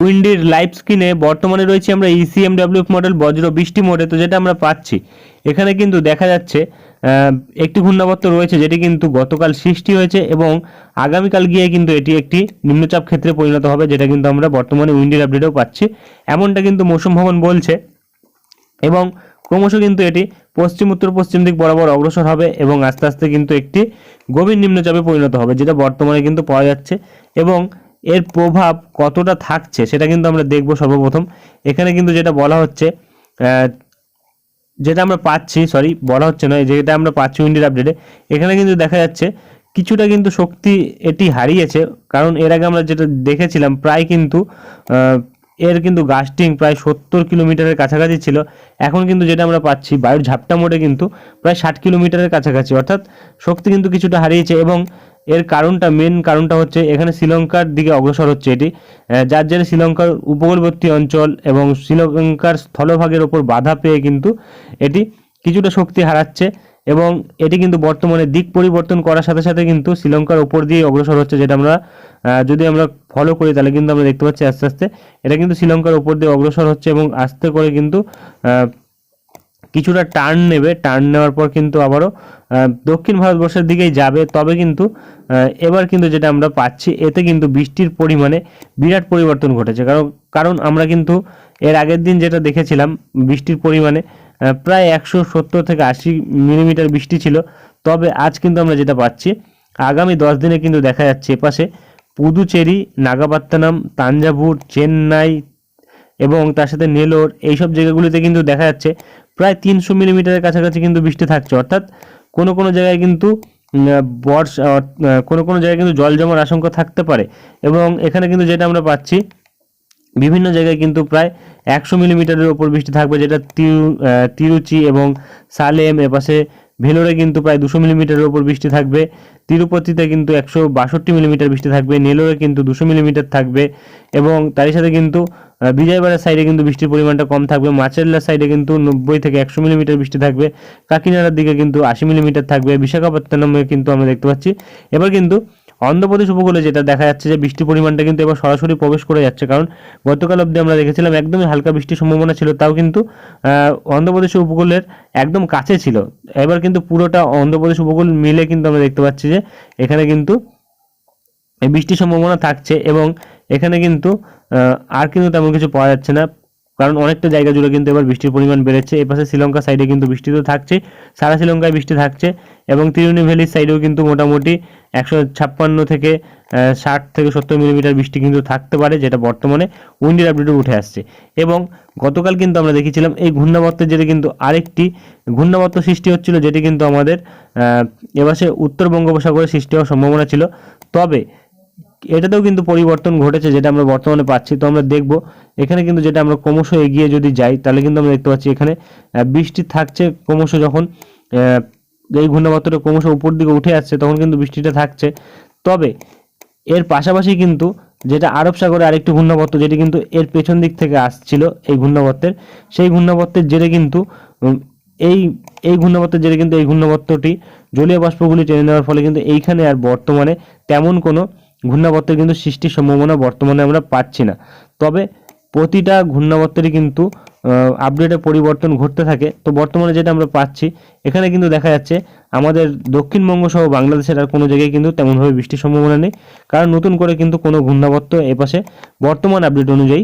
উইন্ডির live স্ক্রিনে বর্তমানে রয়েছে আমরা E ইসিএমডাব্লিউ মডেল বজ্র বৃষ্টি মোডে, তো যেটা আমরা পাচ্ছি। এখানে কিন্তু দেখা যাচ্ছে একটি ঘূর্ণাবর্ত রয়েছে যেটি কিন্তু গতকাল সৃষ্টি হয়েছে এবং আগামীকাল গিয়ে কিন্তু এটি একটি নিম্নচাপ ক্ষেত্রে পরিণত হবে, যেটা কিন্তু আমরা বর্তমানে উইন্ডির আপডেটেও পাচ্ছি। এমনটা কিন্তু মৌসুম ভবন বলছে এবং ক্রমশ কিন্তু এটি পশ্চিম, উত্তর, পশ্চিম দিক বরাবর অগ্রসর হবে এবং আস্তে আস্তে কিন্তু একটি গভীর নিম্নচাপে পরিণত হবে, যেটা বর্তমানে কিন্তু পাওয়া যাচ্ছে। এবং এর প্রভাব কতটা থাকছে সেটা কিন্তু আমরা দেখব সর্বপ্রথম। এখানে কিন্তু যেটা বলা হচ্ছে যেটা আমরা পাচ্ছি সরি বলা হচ্ছে না যেটা আমরা পাচ্ছি উইন্ডির আপডেটে, এখানে কিন্তু দেখা যাচ্ছে কিছুটা কিন্তু শক্তি এটি হারিয়েছে, কারণ এর আগে আমরা যেটা দেখেছিলাম প্রায় কিন্তু এর কিন্তু গাস্টিং প্রায় সত্তর কিলোমিটারের কাছাকাছি ছিল। এখন কিন্তু যেটা আমরা পাচ্ছি, বায়ুর ঝাপটা মোড়ে কিন্তু প্রায় ষাট কিলোমিটারের কাছাকাছি, অর্থাৎ শক্তি কিন্তু কিছুটা হারিয়েছে এবং এর কারণটা মেন কারণটা হচ্ছে এখানে শ্রীলঙ্কার দিকে অগ্রসর হচ্ছে এটি। যার জেরে শ্রীলঙ্কার উপকূলবর্তী অঞ্চল এবং শ্রীলঙ্কার স্থলভাগের ওপর বাধা পেয়ে কিন্তু এটি কিছুটা শক্তি হারাচ্ছে এবং এটি কিন্তু বর্তমানে দিক পরিবর্তন করার সাথে সাথে কিন্তু শ্রীলঙ্কার ওপর দিয়ে অগ্রসর হচ্ছে যেটা আমরা যদি আমরা ফলো করি তাহলে কিন্তু আমরা দেখতে পাচ্ছি আস্তে আস্তে এটা কিন্তু শ্রীলঙ্কার ওপর দিয়ে অগ্রসর হচ্ছে এবং আস্তে করে কিন্তু কিছুটা টার্ন নেবে। টার্ন নেওয়ার পর কিন্তু আবারও দক্ষিণ ভারতবর্ষের দিকেই যাবে। তবে কিন্তু এবার কিন্তু যেটা আমরা পাচ্ছি, এতে কিন্তু বৃষ্টির পরিমাণে বিরাট পরিবর্তন ঘটেছে। কারণ কারণ আমরা কিন্তু এর আগের দিন যেটা দেখেছিলাম, বৃষ্টির পরিমাণে প্রায় একশো সত্তর থেকে আশি মিলিমিটার বৃষ্টি ছিল। তবে আজ কিন্তু আমরা যেটা পাচ্ছি, আগামী দশ দিনে কিন্তু দেখা যাচ্ছে এপাশে পুদুচেরি, নাগাপাত্তানাম, তাঞ্জাভুর, চেন্নাই এবং তার সাথে নেলোর এইসব জায়গাগুলিতে কিন্তু দেখা যাচ্ছে প্রায় তিনশো মিলিমিটারের কাছাকাছি কিন্তু বৃষ্টি থাকছে। অর্থাৎ কোনো কোনো জায়গায় কিন্তু বর্ষা কোনো কোনো জায়গায় কিন্তু জল জমার আশঙ্কা থাকতে পারে এবং এখানে কিন্তু যেটা আমরা পাচ্ছি, বিভিন্ন জায়গায় কিন্তু প্রায় একশো মিলিমিটারের ওপর বৃষ্টি থাকবে যেটা তিরু তিরুচি এবং সালেম এপাশে ভেলোরে কিন্তু প্রায় দুশো মিলিমিটারের ওপর বৃষ্টি থাকবে। তিরুপতিতে কিন্তু একশো বাষট্টি মিলিমিটার বৃষ্টি থাকবে, নেলোরে কিন্তু দুশো মিলিমিটার থাকবে এবং তারই সাথে কিন্তু বিজয়বাড়ার সাইডে কিন্তু বৃষ্টির পরিমাণটা কম থাকবে মাচেরলার সাইডে কিন্তু নব্বই থেকে একশো মিলিমিটার বৃষ্টি থাকবে, কাকিনাড়ার দিকে কিন্তু আশি মিলিমিটার থাকবে, বিশাখাপত্তনমে কিন্তু আমরা দেখতে পাচ্ছি। এবার কিন্তু অন্ধ্রপ্রদেশ উপকূলে যেটা দেখা যাচ্ছে যে বৃষ্টির পরিমাণটা কিন্তু এবার সরাসরি প্রবেশ করে যাচ্ছে, কারণ গতকাল অবধি আমরা দেখেছিলাম একদমই হালকা বৃষ্টির সম্ভাবনা ছিল, তাও কিন্তু অন্ধ্রপ্রদেশ উপকূলের একদম কাছে ছিল। এবার কিন্তু পুরোটা অন্ধ্রপ্রদেশ উপকূল মিলে কিন্তু আমরা দেখতে পাচ্ছি যে এখানে কিন্তু বৃষ্টির সম্ভাবনা থাকছে এবং এখানে কিন্তু আর কিন্তু তেমন কিছু পাওয়া যাচ্ছে না। কারণ অনেকটা জায়গা জুড়ে কিন্তু এবার বৃষ্টির পরিমাণ বেড়েছে। এপাশে শ্রীলঙ্কা সাইডে কিন্তু বৃষ্টি তো থাকছে, সারা শ্রীলঙ্কায় বৃষ্টি থাকছে এবং তিরুনিভেলির সাইডেও কিন্তু মোটামুটি একশো ছাপ্পান্ন থেকে ষাট থেকে সত্তর মিলিমিটার বৃষ্টি কিন্তু থাকতে পারে, যেটা বর্তমানে উইন্ডির আপডেটে উঠে আসছে। এবং গতকাল কিন্তু আমরা দেখেছিলাম এই ঘূর্ণাবর্তের যেটা কিন্তু আরেকটি ঘূর্ণাবর্ত সৃষ্টি হচ্ছিল, যেটি কিন্তু আমাদের এবারে উত্তর বঙ্গোপসাগরে সৃষ্টি হওয়ার সম্ভাবনা ছিল। তবে এটাতেও কিন্তু পরিবর্তন ঘটেছে যেটা আমরা বর্তমানে পাচ্ছি। তো আমরা দেখব, এখানে কিন্তু যেটা আমরা ক্রমশ এগিয়ে যদি যাই, তাহলে কিন্তু আমরা দেখতে পাচ্ছি এখানে বৃষ্টি থাকছে ক্রমশ যখন এই ঘূর্ণাবর্তটা ক্রমশ উপর দিকে উঠে আসছে, তখন কিন্তু বৃষ্টিটা থাকছে। তবে এর পাশাপাশি কিন্তু যেটা আরব সাগরে আরেকটি ঘূর্ণাবর্ত, যেটি কিন্তু এর পেছন দিক থেকে আসছিল এই ঘূর্ণাবর্তের, সেই ঘূর্ণাবর্তের জেরে কিন্তু এই এই ঘূর্ণাবর্তের জেরে কিন্তু এই ঘূর্ণাবর্তটি জলীয় বাষ্পগুলি টেনে নেওয়ার ফলে কিন্তু এইখানে আর বর্তমানে তেমন কোনো ঘূর্ণাবর্তের কিন্তু সৃষ্টির সম্ভাবনা বর্তমানে আমরা পাচ্ছি না। তবে প্রতিটা ঘূর্ণাবর্তেরই কিন্তু আপডেটে পরিবর্তন ঘটতে থাকে। তো বর্তমানে যেটা আমরা পাচ্ছি, এখানে কিন্তু দেখা যাচ্ছে আমাদের দক্ষিণবঙ্গ সহ বাংলাদেশের আর কোনো জায়গায় কিন্তু তেমনভাবে বৃষ্টির সম্ভাবনা নেই। কারণ নতুন করে কিন্তু কোনো ঘূর্ণাবর্ত এপাশে বর্তমান আপডেট অনুযায়ী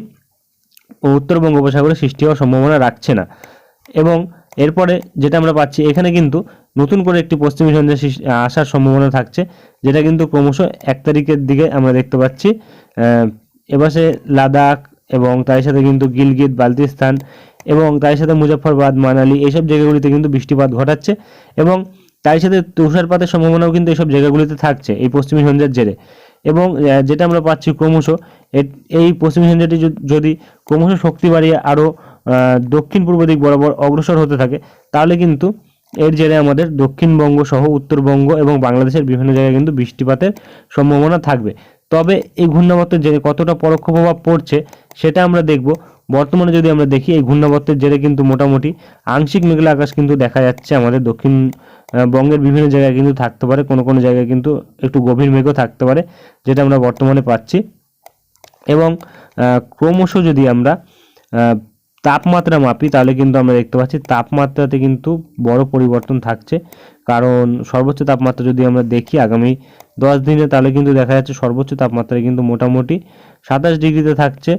উত্তর বঙ্গোপসাগরে সৃষ্টি হওয়ার সম্ভাবনা রাখছে না। এবং এরপরে যেটা আমরা পাচ্ছি, এখানে কিন্তু নতুন করে একটি পশ্চিমী সৃষ্টি- আসার সম্ভাবনা থাকছে, যেটা কিন্তু ক্রমশ এক তারিখের দিকে আমরা দেখতে পাচ্ছি। এপাশে লাদাখ এবং তার সাথে কিন্তু গিলগিত বালতিস্তান এবং তার সাথে মুজফ্ফরবাদ, মানালি এইসব জায়গাগুলিতে কিন্তু বৃষ্টিপাত ঘটাচ্ছে এবং তার সাথে তুষারপাতের সম্ভাবনাও কিন্তু এইসব জায়গাগুলিতে থাকছে এই পশ্চিমী ঝঞ্ঝার জেরে। এবং যেটা আমরা পাচ্ছি ক্রমশ এই পশ্চিমী যদি- যদি ক্রমশ শক্তি বাড়িয়ে আরও দক্ষিণ পূর্ব দিক বরাবর অগ্রসর হতে থাকে, তাহলে কিন্তু এর জেরে আমাদের দক্ষিণবঙ্গ সহ উত্তরবঙ্গ এবং বাংলাদেশের বিভিন্ন জায়গায় কিন্তু বৃষ্টিপাতের সম্ভাবনা থাকবে। তবে এই ঘূর্ণাবর্তের জেরে কতটা পরোক্ষ প্রভাব পড়ছে সেটা আমরা দেখব। বর্তমানে যদি আমরা দেখি, এই ঘূর্ণাবর্তের জেরে কিন্তু মোটামুটি আংশিক মেঘলা আকাশ কিন্তু দেখা যাচ্ছে। আমাদের দক্ষিণ বঙ্গের বিভিন্ন জায়গায় কিন্তু থাকতে পারে, কোনো কোনো জায়গায় কিন্তু একটু গভীর মেঘও থাকতে পারে, যেটা আমরা বর্তমানে পাচ্ছি। এবং ক্রমশ যদি আমরা তাপমাত্রা মাপি, তাহলে কিন্তু আমরা দেখতে পাচ্ছি তাপমাত্রাতে কিন্তু বড় পরিবর্তন থাকছে। কারণ সর্বোচ্চ তাপমাত্রা যদি আমরা দেখি আগামী দশ দিনে, তাহলে কিন্তু দেখা যাচ্ছে সর্বোচ্চ তাপমাত্রা কিন্তু মোটামুটি সাতাশ ডিগ্রিতে থাকছে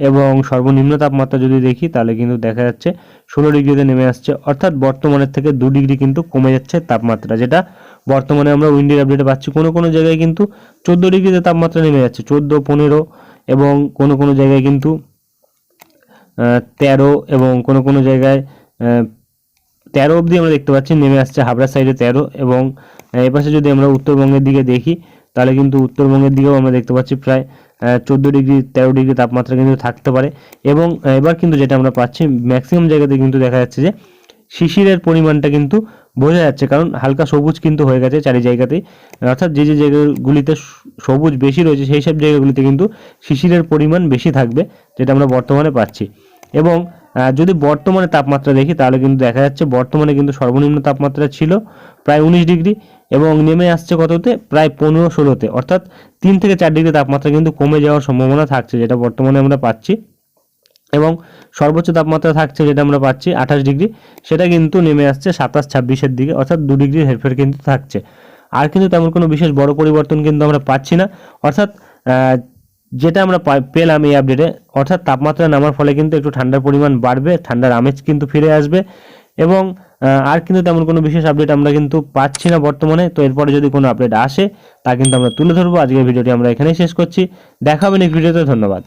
এবং সর্বনিম্ন তাপমাত্রা যদি দেখি, তাহলে কিন্তু দেখা যাচ্ছে ষোলো ডিগ্রিতে নেমে আসছে। অর্থাৎ বর্তমানের থেকে দু ডিগ্রি কিন্তু কমে যাচ্ছে তাপমাত্রা, যেটা বর্তমানে আমরা উইন্ডের আপডেটে পাচ্ছি। কোনো কোনো জায়গায় কিন্তু চোদ্দ ডিগ্রিতে তাপমাত্রা নেমে যাচ্ছে, চোদ্দ, পনেরো এবং কোনো কোনো জায়গায় কিন্তু তেরো এবং কোনো কোনো জায়গায় তেরো অবধি আমরা দেখতে পাচ্ছি, নেমে আসছে হাবড়া সাইডে তেরো এবং এপাশে যদি আমরা উত্তরবঙ্গের দিকে দেখি, তাহলে কিন্তু উত্তরবঙ্গের দিকেও আমরা দেখতে পাচ্ছি প্রায় চোদ্দ ডিগ্রি, তেরো ডিগ্রি তাপমাত্রা কিন্তু থাকতে পারে এবং এবার কিন্তু যেটা আমরা পাচ্ছি ম্যাক্সিমাম জায়গাতে কিন্তু দেখা যাচ্ছে যে, শিশিরের পরিমাণটা কিন্তু বোঝা যাচ্ছে কারণ হালকা সবুজ কিন্তু হয়ে গেছে চারি জায়গাতেই অর্থাৎ যে যে জায়গাগুলিতে সবুজ বেশি রয়েছে, সেই সব জায়গাগুলিতে কিন্তু শিশিরের পরিমাণ বেশি থাকবে, যেটা আমরা বর্তমানে পাচ্ছি। এবং যদি বর্তমানে তাপমাত্রা দেখি, তাহলে কিন্তু দেখা যাচ্ছে বর্তমানে কিন্তু সর্বনিম্ন তাপমাত্রা ছিল প্রায় উনিশ ডিগ্রি এবং নেমে আসছে কততে? প্রায় পনেরো ষোলোতে। অর্থাৎ তিন থেকে চার ডিগ্রি তাপমাত্রা কিন্তু কমে যাওয়ার সম্ভাবনা থাকছে, যেটা বর্তমানে আমরা পাচ্ছি। এবং সর্বোচ্চ তাপমাত্রা থাকছে যেটা আমরা পাচ্ছি, আঠাশ ডিগ্রি। সেটা কিন্তু নেমে আসছে সাতাশ ছাব্বিশের দিকে, অর্থাৎ দু ডিগ্রি হেরফের কিন্তু থাকছে। আর কিন্তু তেমন কোনো বিশেষ বড় পরিবর্তন কিন্তু আমরা পাচ্ছি না। অর্থাৎ যেটা আমরা পেলাম এই আপডেটে অর্থাৎ তাপমাত্রা নামার ফলে কিন্তু একটু ঠান্ডার পরিমাণ বাড়বে, ঠান্ডার আমেজ কিন্তু ফিরে আসবে এবং আর কিন্তু তেমন কোনো বিশেষ আপডেট আমরা কিন্তু পাচ্ছি না বর্তমানে। তো এরপরে যদি কোনো আপডেট আসে, তা কিন্তু আমরা তুলে ধরবো। আজকের ভিডিওটি আমরা এখানেই শেষ করছি। দেখাবেন এই ভিডিওতে ধন্যবাদ।